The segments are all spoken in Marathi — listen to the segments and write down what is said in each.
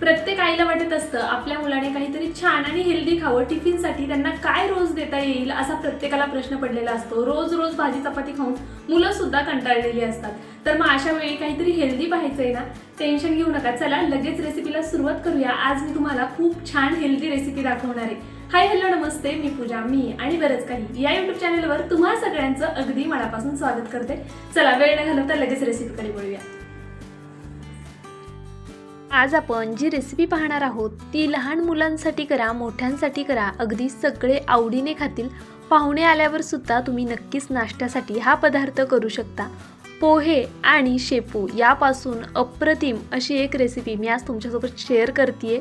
प्रत्येक आईला वाटत असतं आपल्या मुलाने काहीतरी छान आणि हेल्दी खावं टिफिनसाठी त्यांना काय रोज देता येईल असा प्रत्येकाला प्रश्न पडलेला असतो. रोज रोज भाजी चपाती खाऊन मुलं सुद्धा कंटाळलेली असतात. तर मग अशा वेळी काहीतरी हेल्दी पाहायचंय ना टेन्शन घेऊ नका. चला लगेच रेसिपीला सुरुवात करूया. आज मी तुम्हाला खूप छान हेल्दी रेसिपी दाखवणार आहे. हाय हॅलो नमस्ते. मी पूजा मी आणि बरंच काही. या युट्यूब चॅनलवर तुम्हा सगळ्यांचं अगदी मनापासून स्वागत करते. चला वेळ न घालवता लगेच रेसिपीकडे बोलूया आज आपण जी रेसिपी पाहणार आहोत ती लहान मुलांसाठी करा मोठ्यांसाठी करा अगदी सगळे आवडीने खातील पाहुणे आल्यावर सुद्धा तुम्ही नक्कीच नाश्त्यासाठी हा पदार्थ करू शकता. पोहे आणि शेपू यापासून अप्रतिम अशी एक रेसिपी मी आज तुमच्यासोबत शेअर करते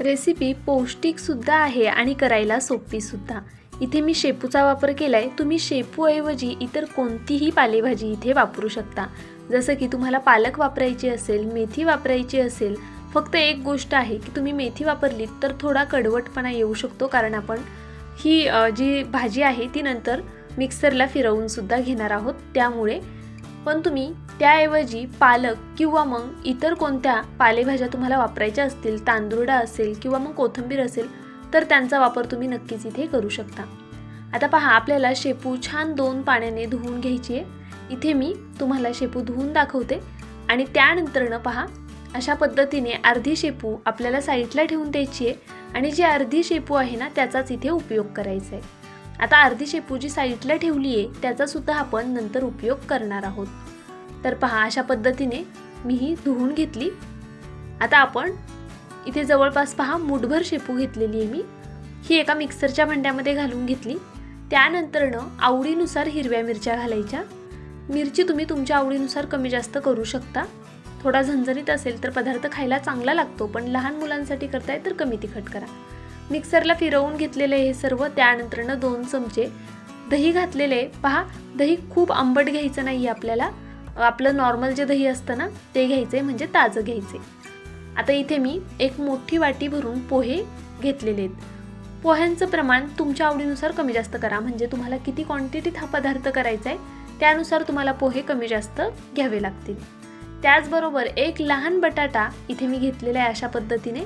रेसिपी पौष्टिकसुद्धा आहे आणि करायला सोपीसुद्धा इथे मी शेपूचा वापर केला आहे तुम्ही शेपूऐवजी इतर कोणतीही पालेभाजी इथे वापरू शकता. जसं की तुम्हाला पालक वापरायची असेल मेथी वापरायची असेल फक्त एक गोष्ट आहे की तुम्ही मेथी वापरलीत तर थोडा कडवटपणा येऊ शकतो कारण आपण ही जी भाजी आहे ती नंतर मिक्सरला फिरवूनसुद्धा घेणार आहोत. त्यामुळे पण तुम्ही त्याऐवजी पालक किंवा मग इतर कोणत्या पालेभाज्या तुम्हाला वापरायच्या असतील तांदुरडा असेल किंवा मग कोथिंबीर असेल तर त्यांचा वापर तुम्ही नक्कीच इथे करू शकता. आता पहा आपल्याला शेपू छान दोन पाण्याने धुवून घ्यायची आहे. इथे मी तुम्हाला शेपू धुवून दाखवते. आणि त्यानंतरनं पहा अशा पद्धतीने अर्धी शेपू आपल्याला साईडला ठेवून द्यायची आहे. आणि जी अर्धी शेपू आहे ना त्याचाच इथे उपयोग करायचा आहे. आता अर्धी शेपू जी साईडला ठेवली आहे त्याचासुद्धा आपण नंतर उपयोग करणार आहोत. तर पहा अशा पद्धतीने मी ही धुवून घेतली. आता आपण इथे जवळपास पहा मुठभर शेपू घेतलेली आहे मी. ही एका मिक्सरच्या भांड्यामध्ये घालून घेतली. त्यानंतरनं आवडीनुसार हिरव्या मिरच्या घालायच्या. मिरची तुम्ही तुमच्या आवडीनुसार कमी जास्त करू शकता. थोडा झणझणीत असेल तर पदार्थ खायला चांगला लागतो पण लहान मुलांसाठी करताय तर कमी तिखट करा. मिक्सरला फिरवून घेतलेले हे सर्व त्यानंतरनं दोन चमचे दही घातलेले. पहा दही खूप आंबट घ्यायचं नाही आहे आपल्याला. आपलं नॉर्मल जे दही असतं ना ते घ्यायचं आहे म्हणजे ताजं घ्यायचे आता इथे मी एक मोठी वाटी भरून पोहे घेतलेले आहेत. पोह्यांचं प्रमाण तुमच्या आवडीनुसार कमी जास्त करा म्हणजे तुम्हाला किती क्वांटिटीत हा पदार्थ करायचा आहे त्यानुसार तुम्हाला पोहे कमी जास्त घ्यावे लागतील. त्याचबरोबर एक लहान बटाटा इथे मी घेतलेला आहे अशा पद्धतीने.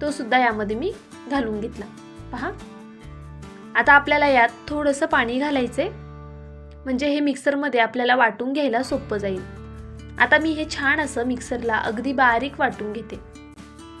तो सुद्धा यामध्ये मी घालून घेतला. पहा. आता आपल्याला यात थोडंसं पाणी घालायचं आहे म्हणजे हे मिक्सरमध्ये आपल्याला वाटून घ्यायला सोपं जाईल. आता मी हे छान असं मिक्सरला अगदी बारीक वाटून घेते.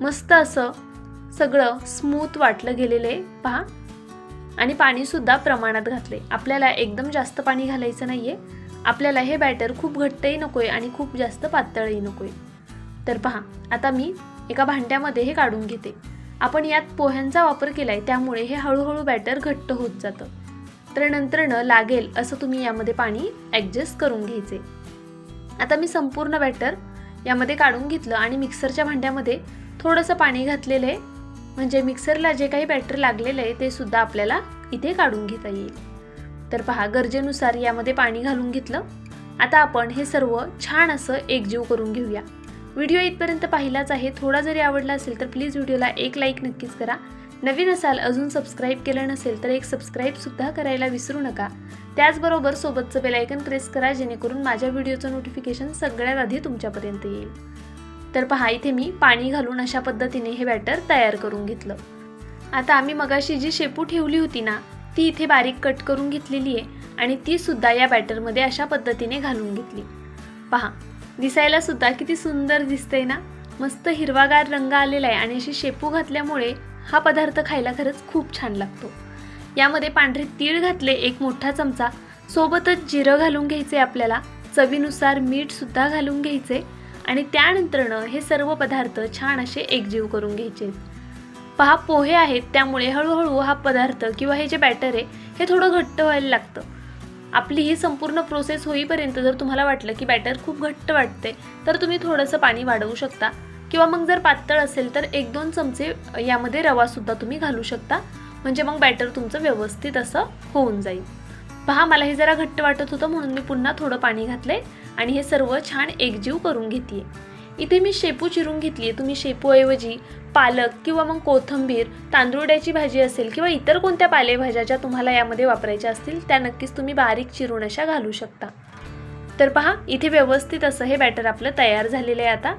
मस्त असं सगळं स्मूथ वाटलं गेलेलं आहे. पहा. आणि पाणीसुद्धा प्रमाणात घातले आपल्याला एकदम जास्त पाणी घालायचं नाही आहे आपल्याला हे बॅटर खूप घट्टही नको आहे आणि खूप जास्त पातळही नको आहे तर पहा आता मी एका भांड्यामध्ये हे काढून घेते. आपण यात पोह्यांचा वापर केला आहे त्यामुळे हे हळूहळू बॅटर घट्ट होत जातं. तर नंतरनं लागेल असं तुम्ही यामध्ये पाणी ॲडजस्ट करून घ्यायचे आता मी संपूर्ण बॅटर यामध्ये काढून घेतलं आणि मिक्सरच्या भांड्यामध्ये थोडंसं पाणी घातलेलं आहे. म्हणजे मिक्सरला जे काही बॅटर लागलेलं आहे ते सुद्धा आपल्याला इथे काढून घेता येईल. तर पहा गरजेनुसार यामध्ये पाणी घालून घेतलं. आता आपण हे सर्व छान असं एकजीव करून घेऊया. व्हिडिओ इथपर्यंत पाहिलाच आहे. थोडा जरी आवडला असेल तर प्लीज व्हिडिओला एक लाईक नक्कीच करा. नवीन असाल अजून सबस्क्राईब केलं नसेल तर एक सबस्क्राईबसुद्धा करायला विसरू नका. त्याचबरोबर सोबतचं बेलायकन प्रेस करा जेणेकरून माझ्या व्हिडिओचं नोटिफिकेशन सगळ्यात आधी तुमच्यापर्यंत येईल. तर पहा इथे मी पाणी घालून अशा पद्धतीने हे बॅटर तयार करून घेतलं. आता आम्ही मगाशी जी शेपू ठेवली होती ना ती इथे बारीक कट करून घेतलेली आहे आणि ती सुद्धा या बॅटरमध्ये अशा पद्धतीने घालून घेतली. पहा दिसायला सुद्धा किती सुंदर दिसतंय ना? मस्त हिरवागार रंग आलेला आहे आणि अशी शेपू घातल्यामुळे हा पदार्थ खायला खरंच खूप छान लागतो. यामध्ये पांढरे तीळ घातले एक मोठा चमचा. सोबतच जिरं घालून घ्यायचे आपल्याला. चवीनुसार मीठसुद्धा घालून घ्यायचे आणि त्यानंतरनं हे सर्व पदार्थ छान असे एकजीव करून घ्यायचे. पहा पोहे आहेत त्यामुळे हळूहळू हा पदार्थ किंवा हे जे बॅटर आहे हे थोडं घट्ट व्हायला लागतं. आपली ही संपूर्ण प्रोसेस होईपर्यंत जर तुम्हाला वाटलं की बॅटर खूप घट्ट वाटते तर तुम्ही थोडंसं पाणी वाढवू शकता. किंवा मग जर पातळ असेल तर एक दोन चमचे यामध्ये रवासुद्धा तुम्ही घालू शकता. म्हणजे मग बॅटर तुमचं व्यवस्थित असं होऊन जाईल. पहा मला हे जरा घट्ट वाटत होतं म्हणून मी पुन्हा थोडं पाणी घातलंय. आणि हे सर्व छान एकजीव करून घेते इथे मी शेपू चिरून घेतली आहे तुम्ही शेपूऐवजी पालक किंवा मग कोथंबीर तांदूळड्याची भाजी असेल किंवा इतर कोणत्या पालेभाज्या ज्या तुम्हाला यामध्ये वापरायच्या असतील त्या नक्कीच तुम्ही बारीक चिरून अशा घालू शकता. तर पहा इथे व्यवस्थित असं हे बॅटर आपलं तयार झालेलं आहे आता.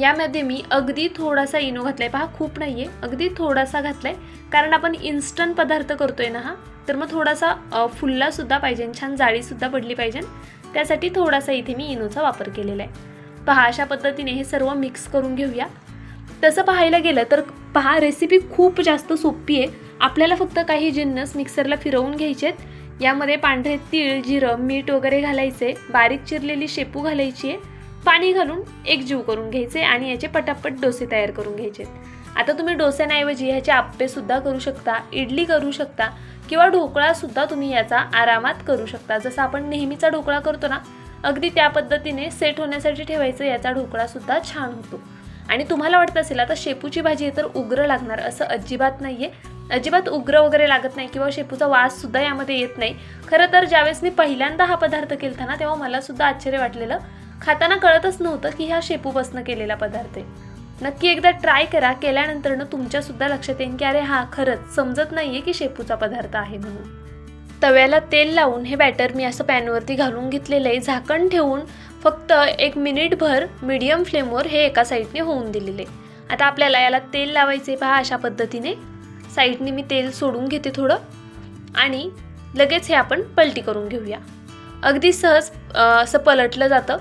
यामध्ये मी अगदी थोडासा इनो घातलाय. पहा खूप नाही आहे अगदी थोडासा घातलाय. कारण आपण इन्स्टंट पदार्थ करतोय ना हा तर मग थोडासा फुल्लासुद्धा पाहिजे छान जाळीसुद्धा पडली पाहिजे. त्यासाठी थोडासा इथे मी इनोचा वापर केलेला आहे. पहा अशा पद्धतीने हे सर्व मिक्स करून घेऊया. तसं पाहायला गेलं तर पहा रेसिपी खूप जास्त सोपी आहे. आपल्याला फक्त काही जिन्नस मिक्सरला फिरवून घ्यायचे आहेत. यामध्ये पांढरे तीळ जिरं मीठ वगैरे घालायचे बारीक चिरलेली शेपू घालायची आहे. पाणी घालून एकजीव करून घ्यायचे आणि याचे पटापट डोसे तयार करून घ्यायचे आता तुम्ही डोस्यांऐवजी ह्याचे आप्पेसुद्धा करू शकता इडली करू शकता किंवा ढोकळासुद्धा तुम्ही याचा आरामात करू शकता. जसं आपण नेहमीचा ढोकळा करतो ना अगदी त्या पद्धतीने सेट होण्यासाठी ठेवायचं याचा ढोकळासुद्धा छान होतो. आणि तुम्हाला वाटत असेल आता शेपूची भाजी आहे तर उग्र लागणार असं अजिबात नाही आहे अजिबात उग्र वगैरे लागत नाही किंवा शेपूचा वाससुद्धा यामध्ये येत नाही. खरं तर ज्यावेळेस मी पहिल्यांदा हा पदार्थ केला ना तेव्हा मला सुद्धा आश्चर्य वाटलेलं. खाताना कळतच नव्हतं की हा शेपूपासनं केलेला पदार्थ आहे. नक्की एकदा ट्राय करा. केल्यानंतरनं तुमच्यासुद्धा लक्षात येईल की अरे हा खरंच समजत नाहीये की शेपूचा पदार्थ आहे म्हणून. तव्याला तेल लावून हे बॅटर मी असं पॅनवरती घालून घेतलेलं आहे. झाकण ठेवून फक्त एक मिनिटभर मीडियम फ्लेमवर हे एका साईडने होऊन दिलेले. आता आपल्याला याला तेल लावायचे पहा अशा पद्धतीने. साईडने मी तेल सोडून घेते थोडं. आणि लगेच हे आपण पलटी करून घेऊया. अगदी सहज असं पलटलं जातं.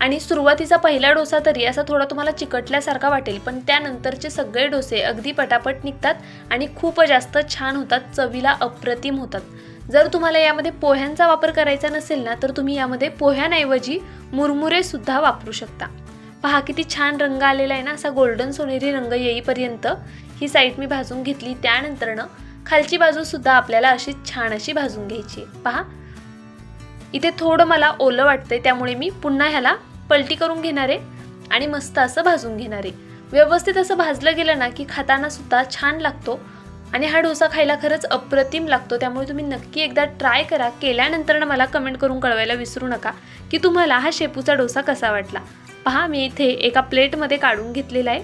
आणि सुरुवातीचा पहिला डोसा तरी असा थोडा तुम्हाला चिकटल्यासारखा वाटेल पण त्यानंतरचे सगळे डोसे अगदी पटापट निघतात आणि खूप जास्त छान होतात चवीला अप्रतिम होतात. जर तुम्हाला यामध्ये पोह्यांचा वापर करायचा नसेल ना तर तुम्ही यामध्ये पोह्यांऐवजी मुरमुरेसुद्धा वापरू शकता. पहा किती छान रंग आलेला आहे ना असा गोल्डन सोनेरी रंग येईपर्यंत ही साईड मी भाजून घेतली. त्यानंतरनं खालची बाजूसुद्धा आपल्याला अशी छान अशी भाजून घ्यायची पहा इथे थोडं मला ओलं वाटतंय त्यामुळे मी पुन्हा ह्याला पलटी करून घेणार आहे आणि मस्त असं भाजून घेणार आहे. व्यवस्थित असं भाजलं गेलं ना की खाताना सुद्धा छान लागतो आणि हा डोसा खायला खरंच अप्रतिम लागतो. त्यामुळे तुम्ही नक्की एकदा ट्राय करा. केल्यानंतर मला कमेंट करून कळवायला विसरू नका की तुम्हाला हा शेपूचा डोसा कसा वाटला. पहा मी इथे एका प्लेटमध्ये काढून घेतलेला आहे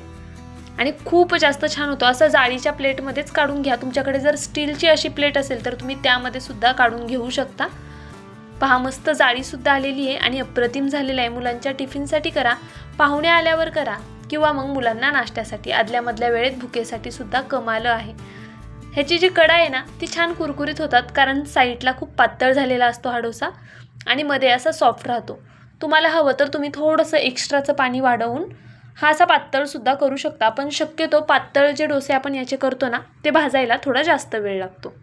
आणि खूप जास्त छान होतो. असं जाळीच्या प्लेटमध्येच काढून घ्या. तुमच्याकडे जर स्टीलची अशी प्लेट असेल तर तुम्ही त्यामध्ये सुद्धा काढून घेऊ शकता. पहा मस्त जाळीसुद्धा आलेली आहे आणि अप्रतिम झालेलं आहे. मुलांच्या टिफिनसाठी करा पाहुणे आल्यावर करा किंवा मग मुलांना नाश्त्यासाठी. आदल्यामधल्या वेळेत भुकेसाठी सुद्धा कमालं आहे. ह्याची जी कडा आहे ना ती छान कुरकुरीत होतात कारण साईडला खूप पातळ झालेला असतो हा डोसा आणि मध्ये असा सॉफ्ट राहतो. तुम्हाला हवं तर तुम्ही थोडंसं एक्स्ट्राचं पाणी वाढवून हा असा पातळसुद्धा करू शकता. पण शक्यतो पातळ जे डोसे आपण याचे करतो ना ते भाजायला थोडा जास्त वेळ लागतो.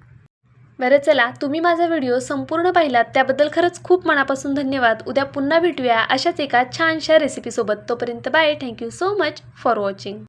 बरं चला तुम्ही माझा व्हिडिओ संपूर्ण पाहिलात त्याबद्दल खरंच खूप मनापासून धन्यवाद. उद्या पुन्हा भेटूया अशाच एका छानशा रेसिपीसोबत तोपर्यंत bye thank you so much for watching